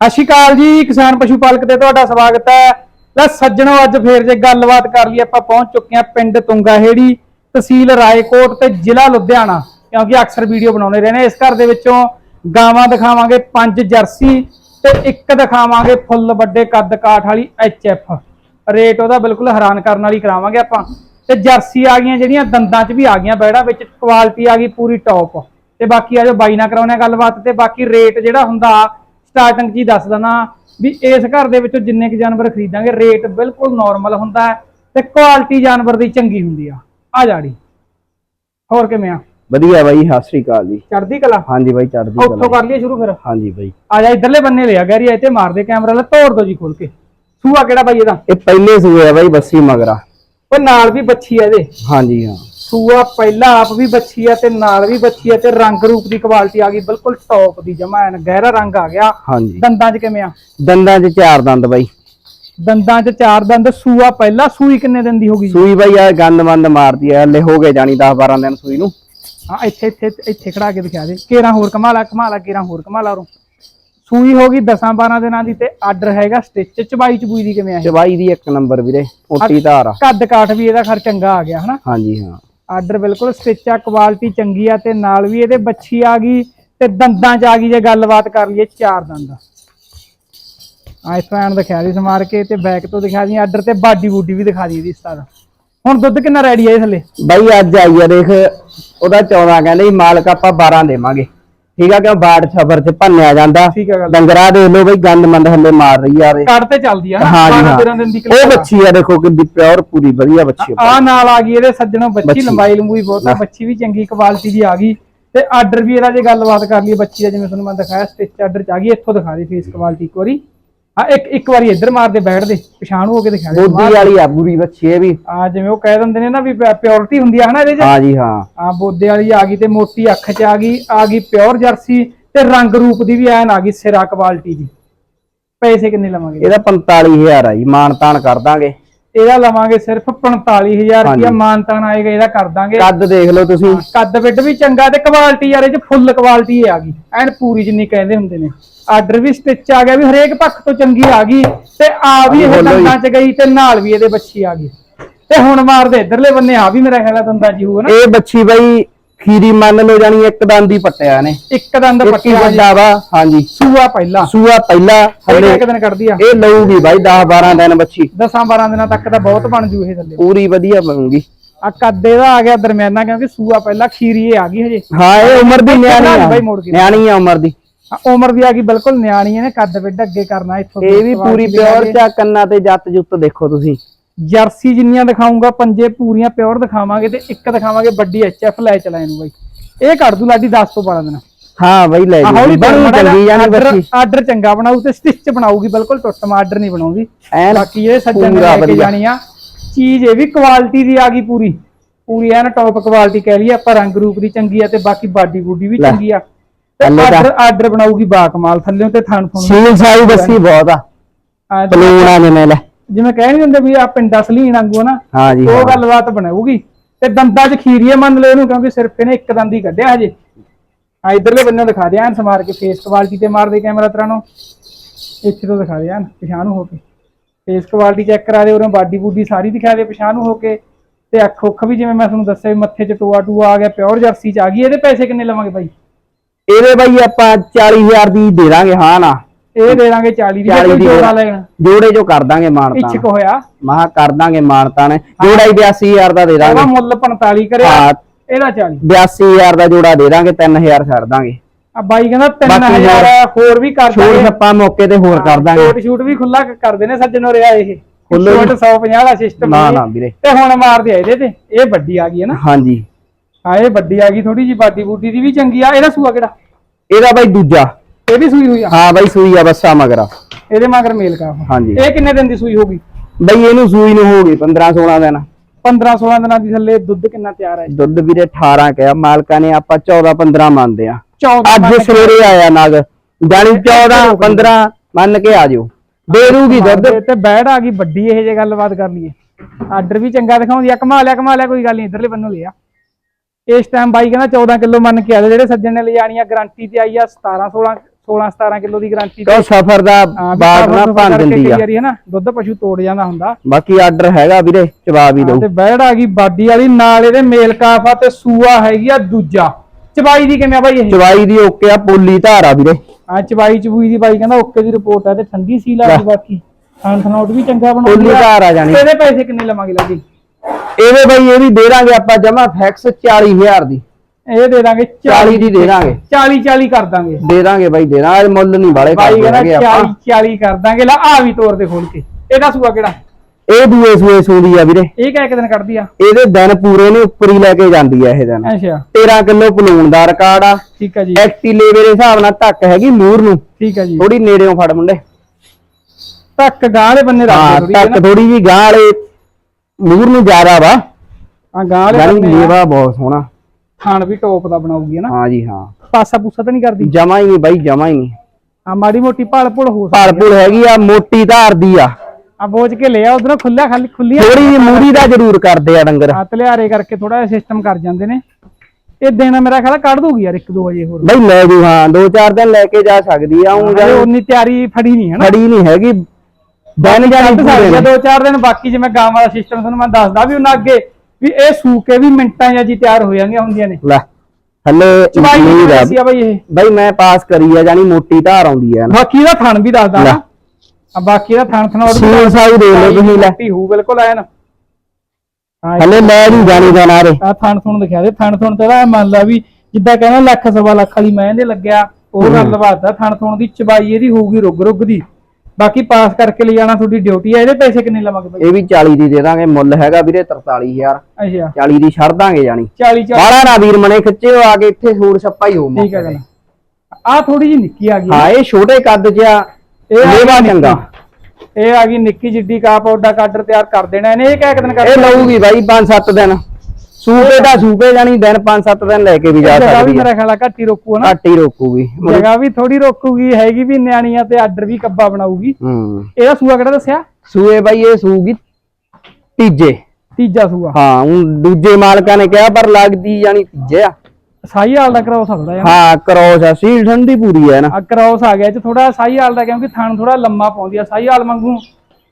ਸਤਿ ਸ਼੍ਰੀ ਅਕਾਲ ਜੀ, ਕਿਸਾਨ ਪਸ਼ੂ ਪਾਲਕ ਤੇ ਤੁਹਾਡਾ ਸਵਾਗਤ ਹੈ। ਲੈ ਸੱਜਣੋ, ਅੱਜ ਫੇਰ ਜੇ ਗੱਲਬਾਤ ਕਰ ਲਈ ਆਪਾਂ ਪਹੁੰਚ ਚੁੱਕੇ ਹਾਂ ਪਿੰਡ ਤੁੰਗਾਹੇੜੀ, ਤਹਿਸੀਲ ਰਾਏਕੋਟ ਤੇ ਜ਼ਿਲ੍ਹਾ ਲੁਧਿਆਣਾ, ਕਿਉਂਕਿ ਅਕਸਰ ਵੀਡੀਓ ਬਣਾਉਂਦੇ ਰਹੇ ਨੇ ਇਸ ਘਰ ਦੇ ਵਿੱਚੋਂ ਗਾਵਾਂ ਦਿਖਾਵਾਂਗੇ, ਪੰਜ ਜਰਸੀ ਤੇ ਇੱਕ ਦਿਖਾਵਾਂਗੇ ਫੁੱਲ ਵੱਡੇ ਕੱਦ ਕਾਠ ਵਾਲੀ ਐਫ। ਰੇਟ ਉਹਦਾ ਬਿਲਕੁਲ ਹੈਰਾਨ ਕਰਨ ਵਾਲੀ ਕਰਾਵਾਂਗੇ ਆਪਾਂ। ਤੇ ਜਰਸੀ ਆ ਗਈਆਂ ਜਿਹੜੀਆਂ, ਦੰਦਾਂ 'ਚ ਵੀ ਆ ਗਈਆਂ ਬੈੜਾ ਵਿੱਚ ਕੁਆਲਿਟੀ ਆ ਗਈ ਪੂਰੀ ਟੌਪ ਤੇ ਬਾਕੀ ਆ ਜੋ ਬਾਈ ਨਾਲ ਕਰਾਉਣੇ ਆ ਗੱਲਬਾਤ ਤੇ ਬਾਕੀ ਰੇਟ ਜਿਹੜਾ ਹੁੰਦਾ ਸਟਾਰਟਿੰਗ ਹੀ ਦੱਸ ਦਣਾ ਵੀ ਇਸ ਘਰ ਦੇ ਵਿੱਚੋਂ ਜਿੰਨੇ ਕੁ ਜਾਨਵਰ ਖਰੀਦਾਂਗੇ ਰੇਟ ਬਿਲਕੁਲ ਨਾਰਮਲ ਹੁੰਦਾ ਹੈ ਤੇ ਕੁਆਲਿਟੀ ਜਾਨਵਰ ਦੀ ਚੰਗੀ ਹੁੰਦੀ ਆ। ਆ ਜਾੜੀ ਹੋਰ ਕਿਵੇਂ ਆ? ਵਧੀਆ ਬਾਈ ਸਤਿ ਸ੍ਰੀ ਅਕਾਲ ਜੀ। ਚੜਦੀ ਕਲਾ? ਹਾਂਜੀ ਬਾਈ ਚੜ੍ਹਦੀ ਉੱਥੋਂ ਕਲਾ ਕਰ ਲਈਏ ਸ਼ੁਰੂ ਫਿਰ? ਹਾਂਜੀ ਬਾਈ। ਆ ਜਾ ਇਧਰਲੇ ਬੰਨੇ ਲਿਆ ਗੈਰੀ ਇੱਥੇ ਮਾਰ ਦੇ ਕੈਮਰਾ ਲੈ ਤੋੜ ਦੋ ਜੀ ਖੋਲ ਕੇ। ਸੂਆ ਕਿਹੜਾ ਬਾਈ ਇਹਦਾ? ਇਹ ਪਹਿਲੇ ਸੂਏ ਆ ਬਾਈ ਬੱਸੀ ਮਗਰਾ। ਉਹ ਨਾਲ ਵੀ ਬੱਚੀ ਆ ਇਹਦੇ। ਹਾਂਜੀ ਹਾਂ। ਸੂਆ ਪਹਿਲਾਂ ਆਪ ਵੀ ਬੱਚੀ ਆ ਤੇ ਨਾਲ ਵੀ ਬੱਚੀ ਆ ਤੇ ਰੰਗ ਰੂਪ ਦੀ ਕੁਆਲਿਟੀ ਆ ਗਈ ਬਿਲਕੁਲ ਟੌਪ ਦੀ ਜਮਾ ਐਨ ਗਹਿਰਾ ਰੰਗ ਆ ਗਿਆ। ਹਾਂਜੀ। ਦੰਦਾਂ 'ਚ ਕਿਵੇਂ ਆ? ਦੰਦਾਂ 'ਚ ਚਾਰ ਦੰਦ ਬਾਈ। ਦੰਦਾਂ 'ਚ ਚਾਰ ਦੰਦ ਸੂਆ ਪਹਿਲਾਂ ਸੂਈ ਕਿੰਨੇ ਦਿਨ ਦੀ ਹੋ ਗਈ? ਸੂਈ ਬਾਈ ਆ ਗੰਦ ਮੰਦ ਮਾਰਦੀ ਆ ਹਲੇ ਹੋ ਗਏ ਜਾਣੀ 10 12 ਦਿਨ ਸੂਈ ਨੂੰ। ਹਾਂ ਇੱਥੇ ਇੱਥੇ ਇੱਥੇ ਖੜਾ ਕੇ ਦਿਖਾ ਦੇ। ਕੇਰਾਂ ਹੋਰ ਕਮਾਲਾ ਕਮਾਲਾ ਕੇਰਾਂ ਹੋਰ ਕਮਾਲਾ ਰੋ ਸੂਈ ਹੋ ਗਈ 10 12 ਦਿਨਾਂ ਦੀ ਤੇ ਆਰਡਰ ਹੈਗਾ ਸਟਿਚ ਚਬਾਈ ਚਬੂਈ ਦੀ ਕਿਵੇਂ ਆ? ਚਵਾਈ ਦੀ ਇੱਕ ਨੰਬਰ ਵੀਰੇ ਮੋਟੀ ਧਾਰ ਆ। ਕੱਦ ਕਾਠ ਵੀ ਇਹਦਾ ਖਰ ਚੰਗਾ ਆ ਗਿਆ ਹਨਾ? ਹਾਂਜੀ ਹਾਂ। ਆਰਡਰ ਬਿਲਕੁਲ ਸਟਿਚ ਆ ਕੁਆਲਿਟੀ ਚੰਗੀ ਆ ਤੇ ਨਾਲ ਵੀ ਇਹਦੇ ਬੱਛੀ ਆ ਗਈ ਤੇ ਦੰਦਾਂ 'ਚ ਆ ਗਈ ਜੇ ਗੱਲਬਾਤ ਕਰ ਲਈਏ ਚਾਰ ਦੰਦ। ਆਈ ਫੈਨ ਦਿਖਾ ਦੀ ਸਮਾਰ ਕੇ ਤੇ ਬੈਕ ਤੋਂ ਦਿਖਾ ਦੀ ਆਰਡਰ ਤੇ ਬਾਡੀ ਬੂਡੀ ਵੀ ਦਿਖਾ ਦੀ ਇਹਦੀ ਸਤਾਰ ਹੁਣ ਦੁੱਧ ਕਿੰਨਾ ਰੈਡੀ ਆ ਇਹ ਥੱਲੇ? ਬਾਈ ਅੱਜ ਆਈ ਆ ਦੇਖ, ਉਹਦਾ 14 ਕਹਿੰਦੇ ਮਾਲਕ ਆਪਾਂ 12 ਦੇਵਾਂਗੇ। ਠੀਕ ਆ ਕਿਉਂ ਬਾੜ ਛਬਰ 'ਚ ਭੰਨਿਆ ਜਾਂਦਾ? ਠੀਕ ਆ ਗੱਲ। ਡੰਗਰਾ ਦੇਖ ਲਓ ਬਈ ਗੰਦ ਮੰਦ ਹੱਲੇ ਮਾਰ ਰਹੀ ਆ ਵੇ। ਕੱਢ ਤੇ ਚੱਲਦੀ ਆ ਨਾ ਹਾਂਜੀ 12 ਹਾਂ। 13 ਦਿਨ ਦੀ ਉਹ ਬੱਚੀ ਆ। ਦੇਖੋ ਕਿੰਨੀ ਪਿਓਰ ਪੂਰੀ ਵਧੀਆ ਬੱਚੀ ਆ। ਆ ਨਾਲ ਆ ਗਈ ਇਹਦੇ ਸੱਜਣੋਂ ਬੱਚੀ ਬੱਚੀ। ਲੰਬਾਈ ਲੰਬੂਈ ਬਹੁਤ ਆ ਬੱਚੀ ਵੀ ਚੰਗੀ ਕੁਆਲਿਟੀ ਦੀ ਆ ਗਈ। ਤੇ ਆਰਡਰ ਵੀ ਇਹਦਾ ਜੇ ਗੱਲਬਾਤ ਕਰ ਲਈਏ ਬੱਚੀ ਦਾ ਜਿਵੇਂ ਤੁਹਾਨੂੰ ਮੈਂ ਦਿਖਾਇਆ ਸਟਿਚ ਆਰਡਰ ਚ ਆ ਗਈ ਇੱਥੋਂ ਦਿਖਾ ਦੇ ਫੇਸ ਕੁਆਲਿਟੀ ਇੱਕ ਵਾਰੀ। ਹਾਂ ਇੱਕ ਇੱਕ ਵਾਰੀ ਇੱਧਰ ਮਾਰ ਦੇ ਬੈਠ ਦੇ ਪਛਾਣ ਹੋ ਕੇ ਦਿਖਾ ਦੇ। ਬੋਦੀ ਵਾਲੀ ਆ ਪੂਰੀ ਬੱਚੀ ਇਹ ਵੀ। ਆ ਜਿਵੇਂ ਉਹ ਕਹਿ ਦਿੰਦੇ ਨੇ ਨਾ ਵੀ ਪਿਓਰਿਟੀ ਹੁੰਦੀ ਆ ਹਨਾ ਇਹਦੇ ਚ? ਹਾਂਜੀ ਹਾਂ। ਆ ਬੋਦੇ ਵਾਲੀ ਆ ਗਈ ਤੇ ਮੋਟੀ ਅੱਖ ਚ ਆ ਗਈ ਆ ਗਈ ਪਿਓਰ ਜਰਸੀ ਤੇ ਰੰਗ ਰੂਪ ਦੀ ਵੀ ਐਨ ਆ ਗਈ ਸਿਰਾ ਕੁਆਲਿਟੀ ਦੀ। ਪੈਸੇ ਕਿੰਨੇ ਲਵਾਂਗੇ? ਇਹਦਾ 45000 ਆ ਜੀ ਮਾਨ ਤਾਨ ਕਰ ਦਾਂਗੇ। ਇਹਦਾ ਲਵਾਂਗੇ ਸਿਰਫ 45000 ਰੁਪਇਆ ਹਾਂਜੀ। ਮਾਨਤਾਨ ਆਏਗਾ ਇਹਦਾ ਕਰ ਦਾਂਗੇ। ਕੱਦ ਦੇਖ ਲਓ ਤੁਸੀਂ। ਕੱਦ ਵਿੱਡ ਵੀ ਚੰਗਾ ਤੇ ਕੁਆਲਿਟੀ ਯਾਰ ਇਹ ਚ ਫੁੱਲ ਕੁਆਲਿਟੀ ਆ ਗਈ। ਐਨ ਪੂਰੀ ਜਿੰਨੀ ਕਹਿੰਦੇ ਹੁੰਦੇ ਨੇ। ਆਰਡਰ ਵੀ ਸਟਿਚ ਆ ਗਿਆ ਵੀ ਹਰੇਕ ਪੱਖ ਤੋਂ ਚੰਗੀ ਆ ਗਈ ਤੇ ਆ ਵੀ ਇਹ। ਦੰਦਾਂ ਚ ਗਈ ਤੇ ਨਾਲ ਵੀ ਇਹਦੇ ਬੱਚੀ ਆ ਗਈ। ਤੇ ਹੁਣ ਮਾਰਦੇ ਇਧਰਲੇ ਬੰਨੇ ਆ ਵੀ ਮੇਰਾ ਖਿਆਲ ਆ ਦੰਦਾਂ ਜੀ ਹੋਊ ਨਾ। ਇਹ ਬੱਚੀ ਬਾਈ ਖੀਰੀ ਮੰਨ ਲਓ ਜਾਨੀ ਇੱਕ ਦੰਦ ਹੀ ਪੱਟਿਆ ਨੇ ਇੱਕ ਦੰਦ ਇੱਕ ਹੀ ਪੱਟਿਆ ਜੀ। ਵੱਡਾ ਵਾ ਹਾਂਜੀ। ਸੂਆ ਪਹਿਲਾ। ਸੂਆ ਪਹਿਲਾ ਹਲੇ ਇੱਕ ਦਿਨ ਕੱਢਦੀ ਆ। ਇਹ ਲਊਗੀ ਬਾਈ 10 12 ਦਿਨ ਬੱਚੀ। 10 12 ਦਿਨਾਂ ਤੱਕ ਤਾਂ ਬਹੁਤ ਬਣ ਜੂ ਇਹ ਥੱਲੇ। ਪੂਰੀ ਵਧੀਆ ਬਣੂਗੀ। ਆ ਕੱਦ ਇਹਦਾ ਆ ਗਿਆ ਦਰਮਿਆਨਾ ਕਿਉਂਕਿ ਸੂਆ ਪਹਿਲਾ ਖੀਰੀ ਇਹ ਆ ਗਈ ਹਜੇ। ਹਾਂ ਇਹ ਉਮਰ ਦੀ ਨਿਆਣੀ ਆ। ਬਾਈ ਮੋੜ ਕੇ। ਨਿਆਣੀ ਆ ਉਮਰ ਦੀ। ਆ ਉਮਰ ਦੀ ਆ ਗਈ ਬਿਲਕੁਲ ਨਿਆਣੀ ਇਹਨੇ ਕੱਦ ਵਿੱਡ ਅੱਗੇ ਕਰਨਾ ਇੱਥੋਂ ਇਹ ਵੀ ਪੂਰੀ ਪਿਓਰ ਦੇ। ਚਾ ਕੰਨਾਂ ਤੇ ਜੱਤ ਜੁੱਤ ਦੇਖੋ ਤੁਸੀਂ। ਜਰਸੀ ਜਿੰਨੀਆਂ ਦਿਖਾਉਂਗਾ ਪੰਜੇ ਪੂਰੀਆਂ ਪਿਓਰ ਦਿਖਾਵਾਂਗੇ ਤੇ ਇੱਕ ਦਿਖਾਵਾਂਗੇ ਵੱਡੀ ਐਚਐਫ ਲੈ ਚਲਾ ਇਹਨੂੰ ਬਾਈ। ਇਹ ਕੱਢ ਦੂ ਲਾਡੀ 10 ਤੋਂ 12 ਦਿਨ। ਹਾਂ ਬਾਈ ਲੈ ਜੀ ਬਣੀ ਚੰਗੀ ਜਾਨੀ ਬੱਚੀ। ਆਰਡਰ ਚੰਗਾ ਬਣਾਉ ਤੇ ਸਟਿਚ ਬਣਾਉਗੀ ਬਿਲਕੁਲ ਟੁੱਟਮ ਆਰਡਰ ਨਹੀਂ ਬਣਾਉਂਦੀ। ਬਾਕੀ ਇਹ ਸੱਜਣ ਨੇ ਲੈ ਕੇ। ਜਾਣੀ ਆ। ਚੀਜ਼ ਇਹ ਵੀ ਕੁਆਲਿਟੀ ਦੀ ਆ ਗਈ ਪੂਰੀ। ਪੂਰੀ ਐਨ ਟੌਪ ਕੁਆਲਿਟੀ ਕਹਿ ਲਈਏ ਆਪਾਂ ਰੰਗ ਰੂਪ ਦੀ ਚੰਗੀ ਆ ਤੇ ਬਾਕੀ ਬਾਡੀ ਬੂਡੀ ਵੀ। ਚੰਗੀ ਆ। ਤੇ ਆਰਡਰ ਆਰਡਰ ਬਣਾਉਗੀ ਬਾ ਕਮਾਲ ਥੱਲੇੋਂ ਤੇ ਥਣ ਥਣ ਸੀਲ ਸਾਈ ਬੱਸੀ ਬਹੁਤ ਆ। ਪਲੂਣ ਜਿਵੇਂ ਲੈ। ਜਿਵੇਂ ਕਹਿ ਨਹੀਂ ਦਿੰਦੇ ਵੀ ਆ ਪਿੰਡਾ ਸਲੀਣ ਵਾਂਗੂ ਨਾ ਹਾਂ ਜੀ ਉਹ। ਗੱਲਬਾਤ ਬਣਾਉਗੀ ਤੇ ਦੰਦਾਂ 'ਚ ਖੀਰੀਏ ਮੰਨ ਲਓ ਇਹਨੂੰ ਕਿਉਂਕਿ ਸਿਰਫ ਇਹਨੇ ਇੱਕ ਦੰਦ ਹੀ ਕੱਢਿਆ ਹਜੇ। ਆ ਇਧਰਲੇ ਬੰਨੇ ਦਿਖਾ ਦੇ ਐਨ ਸਮਾਰ ਕੇ ਫੇਸ ਕੁਆਲਿਟੀ ਤੇ ਮਾਰ ਦੇ ਕੈਮਰਾ ਤੇਰਾ ਨੂੰ। ਇੱਥੇ ਤੋਂ ਦਿਖਾ ਦੇ ਐਨ ਪਛਾਣ ਹੋ ਕੇ। ਫੇਸ ਕੁਆਲਿਟੀ ਚੈੱਕ ਕਰਾ ਦੇ ਉਰੋਂ ਬਾਡੀ ਬੂਡੀ ਸਾਰੀ ਦਿਖਾ ਦੇ ਪਛਾਣ ਹੋ ਕੇ। ਤੇ ਅੱਖ ਉੱਖ ਵੀ ਜਿਵੇਂ ਮੈਂ ਤੁਹਾਨੂੰ ਦੱਸਿਆ ਵੀ ਮੱਥੇ 'ਚ ਟੋਆ ਟੂਆ ਆ ਗਿਆ ਪਿਓਰ ਜਰਸੀ 'ਚ ਆ ਗਈ ਇਹਦੇ ਪੈਸੇ ਕਿੰਨੇ ਲਵਾਂਗੇ ਬਾਈ? ਇਹਦੇ ਬਾਈ ਆਪਾਂ 40000 ਦੀ ਦੇ ਦਾਂਗੇ ਹਾਂ ਨਾ। ਇਹ ਦੇ ਦਾਂਗੇ 40 ਦੀ 40 ਕੋਈ ਦੀ ਜੋੜਾ ਲੈਣਾ। ਜੋੜੇ ਜੋ ਕਰ ਦਾਂਗੇ ਮਾਨਤਾਨ ਇੱਛਕ ਹੋਇਆ। ਮਹਾ ਕਰ ਦਾਂਗੇ ਮਾਨਤਾਨ ਜੋੜਾ ਹੀ 82000 ਦਾ ਦੇ ਉਹਦਾ ਦਾਂਗੇ। ਮੁੱਲ 45 ਕਰਿਆ। ਇਹਦਾ 40 82000 ਦਾ ਜੋੜਾ ਦੇ ਦਾਂਗੇ 3000 ਛੱਡ ਦਾਂਗੇ। ਆ ਬਾਈ ਕਹਿੰਦਾ ਬਾਕੀ 3000 ਹੋਰ ਵੀ ਕਰ ਦਾਂਗੇ। ਛੱਪਾ ਮੌਕੇ ਤੇ ਹੋਰ ਕਰ ਦਾਂਗੇ। ਛੋਟ ਛੂਟ ਵੀ ਖੁੱਲਾ ਕਰਦੇ ਨੇ ਸੱਜਣੋ ਰਿਆ ਇਹ। ਛੋਟ 150 ਦਾ ਸਿਸਟਮ ਨਾ ਨਾ ਵੀਰੇ। ਤੇ ਹੁਣ ਮਾਰਦੇ ਆ ਇਹਦੇ ਤੇ। ਇਹ ਵੱਡੀ ਆ ਗਈ ਹੈ ਨਾ। ਹਾਂਜੀ। ਹਾਂ ਇਹ ਵੱਡੀ ਆ ਗਈ। ਥੋੜੀ ਜੀ ਬਾਡੀ ਬੂਟੀ ਦੀ ਵੀ ਚੰਗੀ ਆ। ਇਹਦਾ ਸੂਆ ਕਿਹੜਾ? ਇਹਦਾ ਬਾਈ ਦੂਜਾ। ਇਹ ਵੀ ਸੂਈ ਹੋਈ ਆ? ਹਾਂ ਬਾਈ ਸੂਈ ਆ ਬੱਸਾ ਮਗਰਾ ਇਹਦੇ ਮਗਰ ਮੇਲ ਕਾ ਹਾਂਜੀ। ਇਹ ਕਿੰਨੇ ਦਿਨ ਦੀ ਸੂਈ ਹੋਗੀ ਬਾਈ ਇਹਨੂੰ ਸੂਈ ਨੂੰ ਹੋ ਗਈ 15 16 ਦਿਨ। 15 16 ਦਿਨਾਂ ਦੀ ਥੱਲੇ ਦੁੱਧ ਕਿੰਨਾ ਤਿਆਰ ਹੈ? ਦੁੱਧ ਵੀਰੇ 18 ਕਿਹਾ ਮਾਲਕਾਂ ਨੇ ਆਪਾਂ 14 15 ਮੰਨਦੇ ਆ। 14 ਅੱਜ ਸਵੇਰੇ ਆਇਆ ਨਗ ਜਾਨੀ 14 15 ਮੰਨ ਕੇ ਆ ਜਾਓ। ਦੇ ਦੂਗੀ ਦੁੱਧ ਤੇ ਬੈੜ ਆ ਗਈ ਵੱਡੀ ਇਹ ਜੇ ਗੱਲਬਾਤ ਕਰ ਲਈਏ ਆਰਡਰ ਵੀ ਚੰਗਾ ਦਿਖਾਉਂਦੀ ਆ। ਕਮਾ ਲਿਆ ਕਮਾ ਲਿਆ ਕੋਈ ਗੱਲ ਨਹੀਂ ਇਧਰਲੇ ਬੰਨੋਂ ਲਿਆ। ਇਸ ਟਾਈਮ ਬਾਈ ਕਹਿੰਦਾ 14 ਕਿਲੋ ਮੰਨ ਕੇ ਆ ਜਾਓ। ਜਿਹੜੇ ਸੱਜਣ ਨੇ ਲਿਜਾਣੀ ਆ ਗਾਰੰਟੀ ਤੇ ਆਈ ਆ 17 16 16 17 ਕਿਲੋ ਦੀ ਗਾਰੰਟੀ ਕਿਉਂ ਸਫਰ ਦਾ ਬਾਗ ਨਾ ਭੰਨ ਦਿੰਦੀ ਆ। ਹੈ ਨਾ ਦੁੱਧ ਪਸ਼ੂ ਤੋੜ ਜਾਂਦਾ ਹੁੰਦਾ। ਬਾਕੀ ਆਰਡਰ ਹੈਗਾ ਵੀਰੇ ਜਵਾਬ ਵੀ ਦਊ ਤੇ ਬੈੜ ਆ ਗਈ ਬਾਡੀ ਵਾਲੀ ਨਾਲ ਇਹਦੇ ਮੇਲ ਕਾਫਾ ਤੇ ਸੂਆ ਹੈਗੀ ਆ ਦੂਜਾ। ਚਬਾਈ ਦੀ ਕਿਵੇਂ ਆ ਬਾਈ ਇਹ? ਚਵਾਈ ਦੀ ਓਕੇ ਆ ਪੋਲੀ ਧਾਰ ਆ ਵੀਰੇ। ਆ ਚਬਾਈ ਚਬੂਈ ਦੀ ਬਾਈ ਕਹਿੰਦਾ ਓਕੇ ਦੀ ਰਿਪੋਰਟ ਆ ਤੇ ਠੰਡੀ ਸੀਲ ਆ ਬਾਕੀ। ਖਨੌਟ ਵੀ ਚੰਗਾ ਪੋਲੀ ਬਣਾਉਂਦੀ ਧਾਰ ਆ ਜਾਣੀ। ਤੇ ਇਹਦੇ ਪੈਸੇ ਕਿੰਨੇ ਲਵਾਂਗੇ ਲਾਜੀ ਇਹਦੇ ਬਈ ਇਹ ਵੀ ਦੇ ਦਾਂਗੇ ਆਪਾਂ ਜਮਾ ਫੈਕਸ 40000 ਦੀ। ਇਹ ਦੇ ਦਾਂਗੇ 40 ਦੀ ਦੇ ਦਾਂਗੇ। 40 40 ਕਰ ਦਾਂਗੇ। ਦੇ ਦਾਂਗੇ ਬਾਈ ਦੇ ਦਾਂਗੇ। ਮੁੱਲ ਨਹੀਂ ਬਾਲੇ ਕਰਦੇ ਕਹਿੰਦਾ ਹੈਗੇ 40 ਆਪਾਂ 40 ਕਰ ਦਾਂਗੇ। ਲਾ ਆ ਵੀ ਤੋਰ ਦੇ ਖੋਲ ਕੇ ਇਹਦਾ ਸੂਆ ਕਿਹੜਾ? ਇਹ ਦੂਏ ਸੂਏ ਸੂਦੀ ਆ ਵੀਰੇ। ਇਹ ਕਿਹ ਦਿਨ ਕੱਢਦੀ ਆ? ਇਹਦੇ ਦਿਨ ਪੂਰੇ ਨੇ ਉੱਪਰ ਹੀ ਲੈ ਕੇ ਜਾਂਦੀ ਆ ਇਹ ਦਿਨ। ਅੱਛਾ। 13 ਕਿਲੋ ਪਲੂਣ ਦਾ ਰਿਕਾਰਡ ਆ। ਠੀਕ ਆ ਜੀ। ਐਕਟੀ ਲੇਵੇ ਦੇ ਹਿਸਾਬ ਨਾਲ ਧੱਕ ਹੈਗੀ ਮੂਰ ਨੂੰ। ਠੀਕ ਆ ਜੀ। ਥੋੜੀ ਨੇੜਿਓਂ ਫੜ ਮੁੰਡੇ। ਧੱਕ ਗਾਂ ਵਾਲੇ ਬੰਨੇ ਰੱਖ ਦੇ ਧੱਕ ਥੋੜੀ ਜੀ ਗਾਂ ਵਾਲੇ। ਮੂਰ ਨੂੰ ਜ਼ਿਆਦਾ ਵਾ। ਆ ਗਾਂ ਵਾਲੇ ਬੰਨੇ। ਲੇਵਾ ਬਹੁਤ ਸੋਹਣਾ। ਥਾਣ ਵੀ ਟੋਪ ਦਾ ਬਣਾਉਗੀ ਨਾ? ਹਾਂ ਜੀ ਹਾਂ। ਪਾਸਾ ਪੂਸਾ ਤਾਂ ਨਹੀਂ ਕਰਦੀ? ਜਮਾ ਹੀ ਨਹੀਂ ਬਾਈ ਜਮਾ ਹੀ ਨਹੀਂ। ਆ ਮਾੜੀ ਮੋਟੀ ਭਾਲ ਭੁਲ ਹੋ ਭਲ ਭੁਲ ਹੈਗੀ ਆ ਮੋਟੀ ਧਾਰ ਦੀ ਆ। ਆ ਬੋਝ ਕੇ ਲਿਆ ਉਧਰੋਂ ਖੁੱਲਿਆ ਖਾਲੀ ਖੁੱਲੀਆਂ ਥੋੜੀ ਜੀ ਮੂਰੀ ਦਾ ਜ਼ਰੂਰ ਕਰਦੇ ਆ ਡੰਗਰ। ਹੱਥ ਲਿਆਰੇ ਕਰਕੇ ਥੋੜਾ ਜਿਹਾ ਸਿਸਟਮ ਕਰ ਜਾਂਦੇ ਨੇ। ਇਹ ਦਿਨ ਮੇਰਾ ਖਿਆਲ ਕੱਢ ਦੂਗੀ ਯਾਰ 1 2 ਵਜੇ ਹੋਰ। ਬਈ ਲੈ ਜੂ ਹਾਂ ਦੋ ਚਾਰ ਦਿਨ ਲੈ ਕੇ ਜਾ ਸਕਦੀ ਆ ਉਹ ਹਜੇ ਉਨੀ ਤਿਆਰੀ ਫੜੀ ਨਹੀਂ ਹੈ ਨਾ? ਖੜੀ ਨਹੀਂ ਹੈਗੀ। ਸਕਦੀ ਆ ਨੇ। ਦੋ ਚਾਰ ਦਿਨ ਬਾਕੀ ਜਿਵੇਂ ਗਾਂ ਵਾਲਾ ਸਿਸਟਮ ਤੁਹਾਨੂੰ ਮੈਂ ਦੱਸਦਾ ਵੀ ਉਹਨਾਂ ਅੱਗੇ ਵੀ ਇਹ ਸੂਕੇ ਵੀ ਮਿੰਟਾਂ ਜਾਂ ਜੀ ਤਿਆਰ ਹੋ ਜਾਂਦੀਆਂ ਹੁੰਦੀਆਂ ਨੇ। ਲੈ ਹੱਲੇ ਚਵਾਈ ਨਹੀਂ ਨਹੀਂ ਦਾ ਦੱਸੀ ਆ ਬਈ ਇਹ। ਬਈ ਮੈਂ ਪਾਸ ਕਰੀ ਆ ਜਾਨੀ ਮੋਟੀ ਧਾਰ ਆਉਂਦੀ ਆ ਨਾ। ਬਾਕੀ ਦਾ ਥਣ ਵੀ ਦੱਸਦਾ ਲੈ। ਨਾ। ਆ ਬਾਕੀ ਦਾ ਥਣ ਥਣੋੜ ਸੀਲ ਸਾਈ ਦੇ ਲਓ ਤੁਸੀਂ ਲੈ। ਹੂ ਬਿਲਕੁਲ ਆਇਆ ਨਾ ਹੱਲੇ ਲੈ ਨਹੀਂ ਜਾਣੀ ਜਾਣਾ ਰੇ ਆ ਥਣ ਥਣ ਦਿਖਾ ਦੇ ਥਣ ਥਣ ਤੇ ਦਾ ਮੰਨ ਲਾ ਵੀ ਜਿੱਦਾਂ ਕਹਿੰਦਾ ਲੱਖ ਸਵਾ ਲੱਖ ਵਾਲੀ ਮੈਂ ਇਹਦੇ ਲੱਗਿਆ ਉਹ ਗੱਲ ਬਾਤ ਆ ਥਣ ਥਣ ਦੀ ਚਬਾਈ ਇਹਦੀ ਹੋਊਗੀ ਰੁੱਗ ਰੁੱਗ ਦੀ। ਬਾਕੀ ਪਾਸ ਕਰਕੇ ਲੈ ਜਾਣਾ ਤੁਹਾਡੀ ਡਿਊਟੀ ਆ ਇਹਦੇ ਪੈਸੇ ਕਿੰਨੇ ਲਵਾਂਗੇ ਬਾਈ? ਇਹ ਵੀ 40 ਦੀ ਦੇ ਦਾਂਗੇ ਮੁੱਲ ਹੈਗਾ ਵੀਰੇ 43000 ਅੱਛਾ। 40 ਦੀ ਛੱਡ ਦਾਂਗੇ ਜਾਣੀ। 40 40 ਬਾਹਲਾ ਨਾ ਵੀਰ ਮਨੇ ਖਿੱਚਿਓ ਆ ਕੇ ਇੱਥੇ ਸੂਰ ਛੱਪਾ ਹੀ ਹੋ ਠੀਕ ਹੈ ਗੱਲ। ਆ ਥੋੜੀ ਜਿਹੀ ਨਿੱਕੀ ਆ ਗਈ। ਹਾਂ ਇਹ ਛੋਟੇ ਕੱਦ 'ਚ ਆ ਇਹ ਆ ਲੇਵਾ ਗਈ ਚੰਗਾ। ਇਹ ਆ ਗਈ ਨਿੱਕੀ ਜਿੱਡੀ ਕਾਪ ਔਡਾ ਕਾਡਰ ਤਿਆਰ ਕਰ ਦੇਣਾ ਇਹਨੇ ਇਹ ਕਹਿ ਦਿਨ ਕਰ ਇਹ ਲਊਗੀ ਬਾਈ 5-7 ਦਿਨ। ਸੂਪੇ ਦਾ ਸੂਪੇ ਜਾਣੀ ਦਿਨ 5-7 ਦਿਨ ਲੈ ਕੇ ਵੀ ਜਾ ਜਗ੍ਹਾ ਵੀ ਸਕਦੀ ਆ। ਮੇਰਾ ਖਿਆਲ ਆ ਘੱਟ ਹੀ ਰੋਕੂ ਨਾ ਘੱਟ ਹੀ ਰੋਕੂਗੀ। ਜਗ੍ਹਾ ਵੀ ਥੋੜੀ ਰੋਕੂਗੀ ਹੈਗੀ ਵੀ ਨਿਆਣੀ ਆ ਤੇ ਆਰਡਰ ਵੀ ਕੱਬਾ ਬਣਾਊਗੀ। ਹੂੰ। ਇਹਦਾ ਸੂਆ ਕਿਹੜਾ ਦੱਸਿਆ? ਸੂਏ ਬਾਈ ਇਹ ਸੂਗੀ ਤੀਜੇ। ਤੀਜਾ ਸੂਆ। ਹਾਂ ਊਂ ਦੂਜੇ ਮਾਲਕਾਂ ਨੇ ਕਿਹਾ ਪਰ ਲੱਗਦੀ ਜਾਣੀ ਤੀਜੇ ਆ। ਸਾਈ ਹਾਲ ਦਾ ਕਰਾਉ ਸਕਦਾ ਹੈ ਹਾਂ ਕਰੋਸ ਆ ਸੀਲ ਠੰਡੀ ਪੂਰੀ ਹੈ ਨਾ। ਆ ਕਰਾਉਸ ਆ ਗਿਆ ਚ ਥੋੜਾ ਸਾਈ ਹਾਲ ਦਾ ਕਿਉਂਕਿ ਥਣ ਥੋੜਾ ਲੰਮਾ ਪਾਉਂਦੀ ਆ। ਸਾਈ ਹਾਲ ਵਾਂਗੂ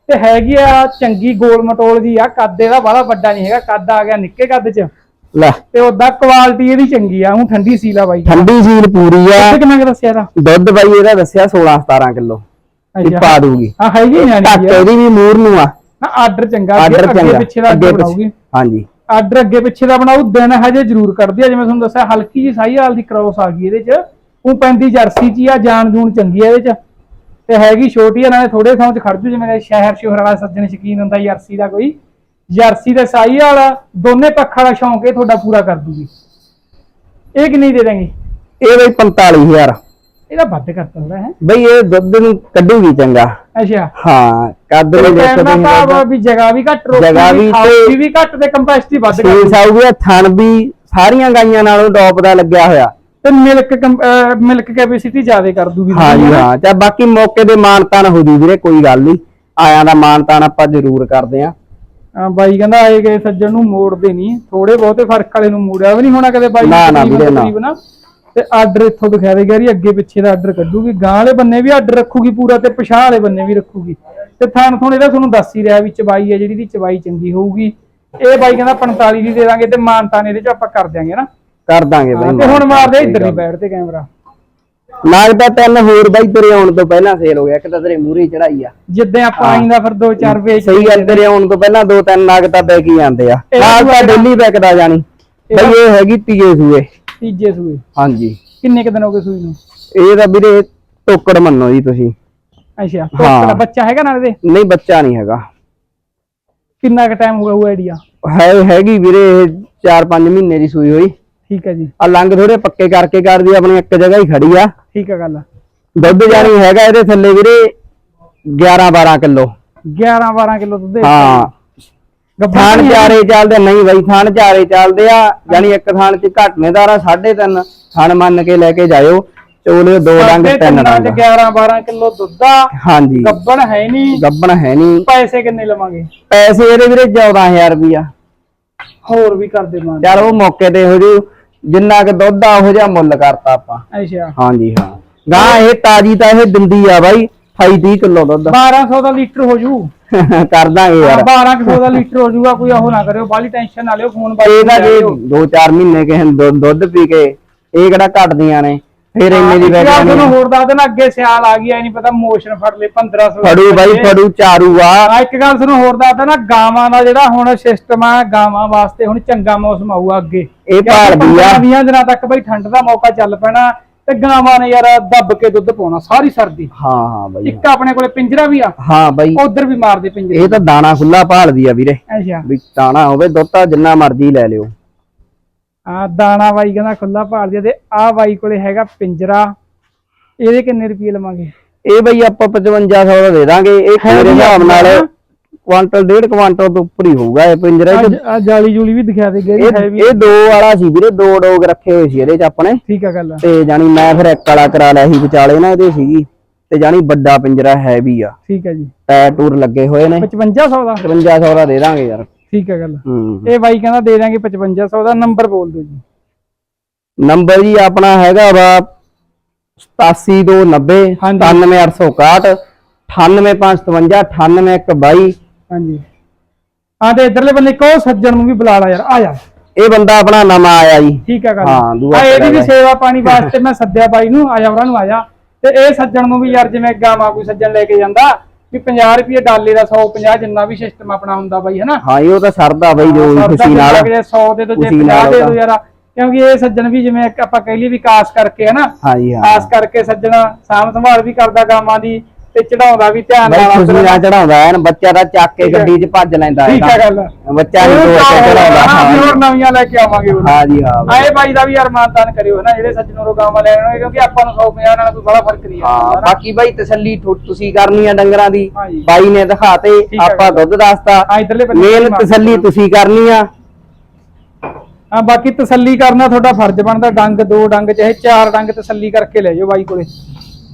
ਤੇ ਹੈਗੀ ਆ ਚੰਗੀ ਗੋਲ ਮਟੋਲ ਦੀ ਆ ਕੱਦ ਇਹਦਾ ਬੜਾ ਵੱਡਾ ਨਹੀਂ ਹੈਗਾ ਕੱਦ ਆ ਗਿਆ ਨਿੱਕੇ ਕੱਦ ਚ। ਲੈ। ਤੇ ਉਹਦਾ ਕੁਆਲਿਟੀ ਇਹਦੀ ਚੰਗੀ ਆ ਹੁਣ ਠੰਡੀ ਸੀਲ ਆ ਬਾਈ। ਠੰਡੀ ਸੀਲ ਪੂਰੀ ਆ। ਇਹ ਕਿੰਨਾ ਕੁ ਦੱਸਿਆ ਇਹਦਾ? ਦੁੱਧ ਬਾਈ ਇਹਦਾ ਦੱਸਿਆ 16-17 ਕਿਲੋ। ਇਹ ਅੱਛਾ ਪਾ ਦੂਗੀ। ਆ ਹੈਗੀ ਨਿਆਣੀ ਆ। ਇਹਦੀ ਵੀ ਮੂਰ ਨੂੰ ਆ। ਨਾ ਆਰਡਰ ਚੰਗਾ ਅੱਗੇ ਪਿੱਛੇ ਦਾ ਅੱਗੇ ਬਣਾਉਗੀ ਹਾਂਜੀ। ਆਰਡਰ ਅੱਗੇ ਪਿੱਛੇ ਦਾ ਬਣਾਉ ਦਿਨ ਹਜੇ ਜ਼ਰੂਰ ਕਰਦੀ ਆ ਜਿਵੇਂ ਤੁਹਾਨੂੰ ਦੱਸਿਆ ਹਲਕੀ ਜੀ ਸਾਈ ਹਾਲ ਦੀ ਕ੍ਰੋਸ ਆ ਗਈ ਇਹਦੇ ਚ। ਉਹ ਪੈਂਦੀ ਜਰਸੀ ਚ ਹੀ ਆ ਜਾਨ ਜੂਨ ਚੰਗੀ ਆ ਇਹਦੇ ਚ। ਤੇ ਹੈਗੀ ਛੋਟੀ ਆ ਨਾਲੇ ਥੋੜੇ ਥਾਂ ਚ ਖੜ ਜੂ ਜਿਵੇਂ ਸ਼ਹਿਰ ਸ਼ੋਹਰ ਵਾਲਾ ਸੱਜਣ ਸ਼ਕੀਨ ਹੁੰਦਾ ਜਰਸੀ ਦਾ ਕੋਈ। ਜਰਸੀ ਤੇ ਸਾਈ ਵਾਲਾ ਦੋਨੇ ਪੱਖਾਂ ਦਾ ਸ਼ੌਂਕ ਇਹ ਤੁਹਾਡਾ ਪੂਰਾ ਕਰ ਦੂਗੀ। ਇਹ ਕਿੰਨੀ ਦੇ ਦਾਂਗੇ ਇਹ ਬਈ 45000 ਇਹਦਾ ਵੱਧ ਕਰਤਾ ਹੁੰਦਾ ਹੈ। ਬਈ ਇਹ ਦੁੱਧ ਨੂੰ ਕੱਢੂਗੀ ਚੰਗਾ। ਅੱਛਾ। ਹਾਂ ਕੱਦ ਨੂੰ ਦੇਖੋ ਦਾ ਭਾਵ ਤੁਸੀਂ ਵੀ ਜਗ੍ਹਾ ਵੀ ਘੱਟ ਰੋਕੀ ਜਗ੍ਹਾ ਵੀ ਤੇ- ਵੀ ਘੱਟ ਤੇ ਕੰਪੈਸਿਟੀ ਵੱਧ ਕਰ ਸੀਲ ਸਾਊਗੀ ਥਣ ਵੀ ਸਾਰੀਆਂ ਗਾਈਆਂ ਨਾਲੋਂ ਟੌਪ ਦਾ ਲੱਗਿਆ ਹੋਇਆ। ਤੇ ਮਿਲਕ ਮਿਲਕ ਕੈਪੈਸਿਟੀ ਜ਼ਿਆਦਾ ਕਰ ਦੂਗੀ ਹਾਂ ਜੀ ਹਾਂ। ਤੇ ਬਾਕੀ ਮੌਕੇ ਦੇ ਮਾਨਤਾਨ ਹੋ ਜੂ ਵੀਰੇ ਕੋਈ ਗੱਲ ਨਹੀਂ। ਆਇਆਂ ਦਾ ਮਾਨਤਾਨ ਆਪਾਂ ਜ਼ਰੂਰ ਕਰਦੇ ਆ। ਬਾਈ ਕਹਿੰਦਾ ਆਏ ਗਏ ਸੱਜਣ ਨੂੰ ਮੋੜਦੇ ਨਹੀਂ। ਥੋੜੇ ਬਹੁਤੇ ਫ਼ਰਕ ਵਾਲੇ ਨੂੰ ਮੋੜਿਆ ਵੀ ਨਹੀਂ ਹੋਣਾ ਕਦੇ ਬਾਈ ਨਾ, ਨਾ ਵੀਰੇ, ਨਾ। ਤੇ ਆਰਡਰ ਇੱਥੋਂ ਦਿਖਾ ਦੇ ਗਰੀ ਅੱਗੇ ਪਿੱਛੇ ਦਾ ਆਰਡਰ ਕੱਢੂਗੀ। ਗਾਂ ਵਾਲੇ ਬੰਨੇ ਵੀ ਆਰਡਰ ਰੱਖੂਗੀ ਪੂਰਾ ਤੇ ਪਛਾਹ ਵਾਲੇ ਬੰਨੇ ਵੀ ਰੱਖੂਗੀ। ਤੇ ਥਾਣ ਥੋਣ ਇਹਦਾ ਤੁਹਾਨੂੰ ਦੱਸ ਹੀ ਰਿਹਾ ਵੀ ਚਬਾਈ ਹੈ ਜਿਹੜੀ ਦੀ ਚਬਾਈ ਚੰਗੀ ਹੋਊਗੀ। ਇਹ ਬਾਈ ਕਹਿੰਦਾ 45 ਦੀ ਦੇ ਦਾਂਗੇ ਤੇ ਮਾਨਤਾਨ ਇਹਦੇ ਚ ਆਪਾਂ ਕਰ ਦਿਆਂਗੇ ਨਾ। ਕਰ ਦਾਂਗੇ ਬਈ ਤੇ ਹੁਣ ਕੋਈ ਇੱਧਰ ਨਹੀਂ ਬੈਠ ਤੇ ਕੈਮਰਾ। ਲੱਗਦਾ ਤਿੰਨ ਹੋਰ ਬਾਈ ਤੇਰੇ ਆਉਣ ਤੋਂ ਪਹਿਲਾਂ ਸੇਲ ਹੋ ਗਿਆ ਇੱਕ ਤਾਂ ਤੇਰੇ ਮੂਹਰੇ ਚੜਾਈ ਆ। ਜਿੱਦਾਂ ਆਪਾਂ ਆਈਂਦਾ ਫਿਰ ਦੋ ਚਾਰ ਵੇਚ ਸਹੀ ਗੱਲ ਤੇਰੇ ਆਉਣ ਤੋਂ ਪਹਿਲਾਂ ਦੋ ਤਿੰਨ ਨਾਗ ਤਾਂ ਬੈਕ ਹੀ ਜਾਂਦੇ ਆ। ਨਾਲ ਤਾਂ ਡੇਲੀ ਬੈਕਦਾ ਜਾਣੀ। ਬਈ ਇਹ ਹੈਗੀ ਤੀਏ ਸੂਏ। ਤੀਜੇ ਸੂਏ। ਹਾਂਜੀ। ਕਿੰਨੇ ਕੁ ਦਿਨ ਹੋ ਗਏ ਸੂਈ ਨੂੰ? ਇਹ ਤਾਂ ਵੀਰੇ ਟੋਕੜ ਮੰਨੋ ਜੀ ਤੁਸੀਂ। ਅੱਛਾ ਹਾਂ। ਟੋਕਰਾ ਬੱਚਾ ਹੈਗਾ ਨਾਲ ਇਹਦੇ? ਨਹੀਂ ਬੱਚਾ ਨਹੀਂ ਹੈਗਾ। ਕਿੰਨਾ ਕੁ ਟਾਈਮ ਹੋ ਗਿਆ ਉਹ ਆਈਡੀਆ ਹੈ ਹੈਗੀ ਵੀਰੇ ਇਹ 4-5 ਮਹੀਨੇ ਦੀ ਸੂਈ ਹੋਈ। ਠੀਕ ਹੈ ਜੀ। ਆ ਲੰਗ ਥੋੜੇ ਪੱਕੇ ਕਰਕੇ ਕਰਦੀ ਆਪਣੀ ਇੱਕ ਜਗ੍ਹਾ ਹੀ ਖੜੀ ਆ। ਠੀਕ ਹੈ ਗੱਲ। ਦੁੱਧ ਜਾਨੀ ਹੈਗਾ ਇਹਦੇ ਥੱਲੇ ਵੀਰੇ 11-12 ਕਿਲੋ। 11 12 ਕਿਲੋ ਦੁੱਧ ਹਾਂ। ਥਾਣ? ਚਾਰੇ ਚੱਲਦੇ ਨਹੀਂ ਬਾਈ ਥਾਣ ਚਾਰੇ ਚੱਲਦੇ ਆ ਯਾਨੀ ਇੱਕ ਥਾਣ ਚ ਘਟਨੇਦਾਰ ਆ 3.5 ਥਾਣ ਮੰਨ ਕੇ ਲੈ ਕੇ ਜਾਇਓ। ਚੋਲੇ ਦੋ ਡੰਗ ਤਿੰਨ ਡੰਗ 11 12 ਕਿਲੋ ਦੁੱਧ ਹਾਂਜੀ। ਗੱਬਣ ਹੈ ਨਹੀਂ। ਗੱਬਣ ਹੈ ਨਹੀਂ। ਪੈਸੇ ਕਿੰਨੇ ਲਵਾਂਗੇ? ਪੈਸੇ ਇਹਦੇ ਵੀਰੇ 14000 ਰੁਪਿਆ ਹੋਰ ਵੀ ਕਰ ਦੇ ਮਾਨ ਚਲ ਉਹ ਮੌਕੇ ਤੇ ਹੋ ਜੂ। ਜਿੰਨਾ ਕਿ ਦੁੱਧ ਆ ਉਹ ਜਿਹਾ ਮੁੱਲ ਕਰਤਾ ਆਪਾਂ। ਅੱਛਾ। ਹਾਂਜੀ ਹਾਂ। ਗਾਂ ਇਹ ਤਾਜੀ ਤਾਂ ਇਹ ਦਿੰਦੀ ਆ ਬਾਈ 28 30 ਕਿਲੋ ਦੁੱਧ। 1200 ਦਾ ਲੀਟਰ ਹੋ ਜੂ। ਕਰ ਦਾਂਗੇ ਯਾਰ। 1200 ਦਾ ਲੀਟਰ ਹੋ ਜੂਗਾ ਕੋਈ ਉਹ ਨਾ ਕਰਿਓ ਬਾਲੀ ਟੈਨਸ਼ਨ ਨਾ ਲਿਓ ਫੋਨ ਬਾਈ ਇਹਦਾ ਜੇ 2-4 ਮਹੀਨੇ ਕਿਸੇ ਦੁੱਧ ਪੀ ਕੇ ਇਹ ਕਿਹੜਾ ਘਟਦੀਆਂ ਨੇ। ਫਿਰ ਇੰਨੇ ਦੀ ਵੈਲਿਊ ਤੁਹਾਨੂੰ ਨਹੀਂ ਹੋਰ ਦੱਸ ਦੇਣਾ ਅੱਗੇ ਸਿਆਲ ਆ ਗਈ ਐ ਨਹੀਂ ਪਤਾ ਮੋਸ਼ਨ ਫੜ ਲੇ 1500 ਫੜੂ ਬਾਈ ਫੜੂ ਚਾਰੂ ਆ। ਆ ਇੱਕ ਗੱਲ ਤੁਹਾਨੂੰ ਹੋਰ ਦੱਸ ਦੇਣਾ ਗਾਵਾਂ ਦਾ ਜਿਹੜਾ ਹੁਣ ਸਿਸਟਮ ਆ ਗਾਵਾਂ ਵਾਸਤੇ ਹੁਣ ਚੰਗਾ ਮੌਸਮ ਆਊਗਾ ਅੱਗੇ। ਇਹ ਭਾਲਦੀ ਆ। 20 ਦਿਨਾਂ ਤੱਕ ਬਈ ਠੰਡ ਦਾ ਮੌਕਾ ਚੱਲ ਪੈਣਾ ਤੇ ਗਾਵਾਂ ਨੇ ਯਾਰ ਦੱਬ ਕੇ ਦੁੱਧ ਪਾਉਣਾ ਸਾਰੀ ਸਰਦੀ। ਹਾਂ ਹਾਂ ਬਾਈ। ਇੱਕ ਆਪਣੇ ਕੋਲੇ ਪਿੰਜਰਾ ਵੀ ਆ ਹਾਂ ਬਾਈ। ਉਧਰ ਵੀ ਮਾਰਦੇ ਪਿੰਜਰੇ। ਇਹ ਤਾਂ ਦਾਣਾ ਖੁੱਲਾ ਭਾਲਦੀ ਆ ਵੀਰੇ ਅੱਛਾ। ਵੀ ਦਾਣਾ ਹੋਵੇ ਦੁੱਧ ਤਾਂ ਜਿੰਨਾ ਮਰਜ਼ੀ ਲੈ ਲਿਓ। ਆ ਦਾਣਾ ਬਾਈ ਕਹਿੰਦਾ ਖੁੱਲਾ ਭਾਲਦੀ ਆ ਤੇ ਆ ਬਾਈ ਕੋਲੇ ਹੈਗਾ ਪਿੰਜਰਾ। ਇਹਦੇ ਕਿੰਨੇ ਰੁਪਏ ਲਵਾਂਗੇ? ਇਹ ਬਈ ਆਪਾਂ 5500 ਦਾ ਦੇ ਦਾਂਗੇ। ਇਹ ਮੇਰੇ ਹਿਸਾਬ ਨਾਲ ਕੁਆਂਟਲ ਡੇਢ ਕੁਆਂਟਲ ਤੋਂ ਉੱਪਰ ਹੀ ਹੋਊਗਾ ਇਹ ਪਿੰਜਰਾ। ਆ ਜਾਲੀ ਜੂਲੀ ਵੀ ਦਿਖਾ ਦੇ ਹੈ ਇਹ ਵੀ। ਦੋ ਵਾਲਾ ਸੀ ਵੀਰੇ ਦੋ ਡੋਗ ਰੱਖੇ ਹੋਏ ਸੀ ਇਹਦੇ ਚ ਆਪਣੇ। ਠੀਕ ਆ ਗੱਲ ਤੇ ਜਾਨੀ ਮੈਂ ਫਿਰ ਇੱਕ ਵਾਲਾ ਕਰਾ ਲਿਆ ਸੀ ਵਿਚਾਲੇ ਨਾ ਇਹਦੇ ਸੀਗੀ। ਤੇ ਜਾਨੀ ਵੱਡਾ ਪਿੰਜਰਾ ਹੈਵੀ ਆ। ਠੀਕ ਹੈ ਜੀ। ਟਾਇਰ ਟੂਰ ਲੱਗੇ ਹੋਏ ਨੇ। 5500 ਦਾ। 5500 ਦਾ ਦੇ ਦਾਂਗੇ ਯਾਰ। ਠੀਕ ਹੈ ਗੱਲ। ਹੂੰ ਇਹ ਬਾਈ ਕਹਿੰਦਾ ਦੇ ਦਾਂਗੇ 5500 ਦਾ ਨੰਬਰ ਬੋਲ ਦਿਓ ਜੀ। ਨੰਬਰ ਜੀ ਆਪਣਾ ਹੈਗਾ ਵਾ 87290 ਹਾਂਜੀ। 97861 98557 98122 ਹਾਂਜੀ। ਆ ਤੇ ਇਧਰਲੇ ਬੰਨੇ ਕੋ ਸੱਜਣ ਨੂੰ ਵੀ ਬੁਲਾ ਲਾ ਯਾਰ ਆ ਜਾ। ਇਹ ਬੰਦਾ ਆਪਣਾ ਨਵਾਂ ਆਇਆ ਜੀ। ਠੀਕ ਹੈ ਗੱਲ। ਹਾਂ, ਦੂਆ ਆ ਇਹਦੀ ਵੀ ਕਿਹੜਾ ਸੇਵਾ ਪਾਣੀ ਵਾਸਤੇ ਮੈਂ ਸੱਦਿਆ ਬਾਈ ਨੂੰ ਆ ਜਾ ਉਹਨਾਂ ਨੂੰ ਆ ਜਾ। ਤੇ ਇਹ ਸੱਜਣ ਨੂੰ ਵੀ ਯਾਰ ਜਿਵੇਂ ਗਾਵਾਂ ਕੋਈ ਸੱਜਣ ਲੈ ਕੇ ਜਾਂਦਾ ਵੀ 50 ਰੁਪਏ ਡਾਲੇ ਦਾ 150 ਜਿੰਨਾ ਵੀ ਸਿਸਟਮ ਆਪਣਾ ਹੁੰਦਾ ਬਾਈ ਹਨਾ? ਹਾਂ ਜੀ, ਉਹ ਤਾਂ ਸਰਦਾ ਬਈ ਜੋ ਖੁਸ਼ੀ ਨਾਲ ਜੇ 100 ਦੇ ਦੋ ਜੇ ਖੁਸ਼ੀ 50 ਨਾਲ ਦੇ ਦੋ। ਯਾਰ। ਕਿਉਂਕਿ ਇਹ ਸੱਜਣ ਵੀ ਜਿਵੇਂ ਆਪਾਂ ਕਹਿ ਲਈਏ ਵੀ ਕਾਸ ਕਰਕੇ ਹਨਾ? ਹਾਂ ਜੀ ਹਾਂ। ਖਾਸ ਕਰਕੇ ਸੱਜਣਾ ਸਾਂਭ ਸੰਭਾਲ ਵੀ ਕਰਦਾ ਗਾਵਾਂ ਦੀ। ਤੇ ਚੜਾਉਂਦਾ ਵੀ ਧਿਆਨ ਬਈ ਨਾਲ ਖੁਸ਼ੀ ਨਾਲ ਚੜਾਉਂਦਾ ਐਨ ਬੱਚਾ ਦਾ ਚੱਕ ਕੇ ਠੀਕ ਹੈ। ਗੱਡੀ 'ਚ ਭੱਜ ਲੈਂਦਾ ਠੀਕ ਹੈ ਗੱਲ। ਬੱਚਾ ਨਹੀਂ ਤੋੜ ਕੇ ਚੜਾਉਂਦਾ ਹਾਂ ਹੋਰ ਹਾਂ ਨਵੀਆਂ ਲੈ ਕੇ ਆਵਾਂਗੇ ਹੁਣ। ਹਾਂ ਜੀ ਹਾਂ। ਬਈ। ਆਏ ਬਾਈ ਦਾ ਵੀ ਯਾਰ ਮਾਨਤਾਨ ਕਰਿਓ ਹਨਾ ਜਿਹੜੇ ਸੱਜਣੋਂ ਰੋ ਗਾਵਾਂ ਲੈਣ ਆਉਣਗੇ ਕਿਉਂਕਿ ਆਪਾਂ ਨੂੰ 150 ਨਾਲ ਕੋਈ ਬੜਾ ਫ਼ਰਕ ਨਹੀਂ ਹਾਂ ਆਉਂਦਾ ਬਾਕੀ ਬਾਈ ਤਸੱਲੀ ਤੁਸੀਂ ਕਰਨੀ ਆ ਡੰਗਰਾਂ ਦੀ। ਹਾਂ ਜੀ। ਬਾਈ ਨੇ ਦਿਖਾਤੇ ਠੀਕ ਹੈ। ਆਪਾਂ ਦੁੱਧ ਦੱਸਤਾ। ਹਾਂ ਇਧਰਲੇ ਬੰਨੇ ਮੇਨ ਤਸੱਲੀ ਤੁਸੀਂ ਕਰਨੀ ਆ ਹਾਂ ਬਾਕੀ ਤਸੱਲੀ ਕਰਨਾ ਤੁਹਾਡਾ ਫਰਜ਼ ਬਣਦਾ ਡੰਗ ਦੋ ਡੰਗ ਚਾਹੇ ਚਾਰ ਡੰਗ ਤਸੱਲੀ ਕਰਕੇ ਲੈ ਜਾਓ ਬਾਈ ਕੋਲੇ।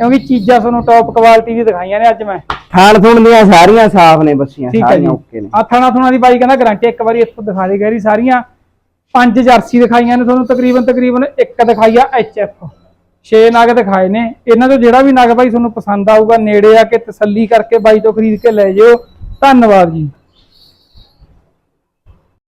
ਕਿਉਂਕਿ ਚੀਜ਼ਾਂ ਤੁਹਾਨੂੰ ਟੌਪ ਕੁਆਲਿਟੀ ਦੀ ਦਿਖਾਈਆਂ ਨੇ ਅੱਜ ਮੈਂ। ਥਾਣ ਥੁਣ ਦੀਆਂ ਸਾਰੀਆਂ ਸਾਫ਼ ਨੇ ਬੱਸੀਆਂ ਠੀਕ ਹੈ ਜੀ। ਸਾਰੀਆਂ ਓਕੇ ਨੇ। ਆ ਥਣਾ ਥੁਣਾ ਦੀ ਬਾਈ ਕਹਿੰਦਾ ਗਾਰੰਟੀ ਇੱਕ ਵਾਰੀ ਇੱਥੋਂ ਦਿਖਾ ਦੇ ਗੈਰੀ ਸਾਰੀਆਂ। ਪੰਜ ਜਰਸੀ ਦਿਖਾਈਆਂ ਨੇ ਤੁਹਾਨੂੰ ਤਕਰੀਬਨ ਤਕਰੀਬਨ ਇੱਕ ਦਿਖਾਈ ਆ ਐਚਐਫ 6 ਨਗ ਦਿਖਾਏ ਨੇ। ਇਹਨਾਂ ਤੋਂ ਜਿਹੜਾ ਵੀ ਨਗ ਬਾਈ ਤੁਹਾਨੂੰ ਪਸੰਦ ਆਊਗਾ ਨੇੜੇ ਆ ਕੇ ਤਸੱਲੀ ਕਰਕੇ ਬਾਈ ਤੋਂ ਖਰੀਦ ਕੇ ਲੈ ਜਿਓ। ਧੰਨਵਾਦ ਜੀ।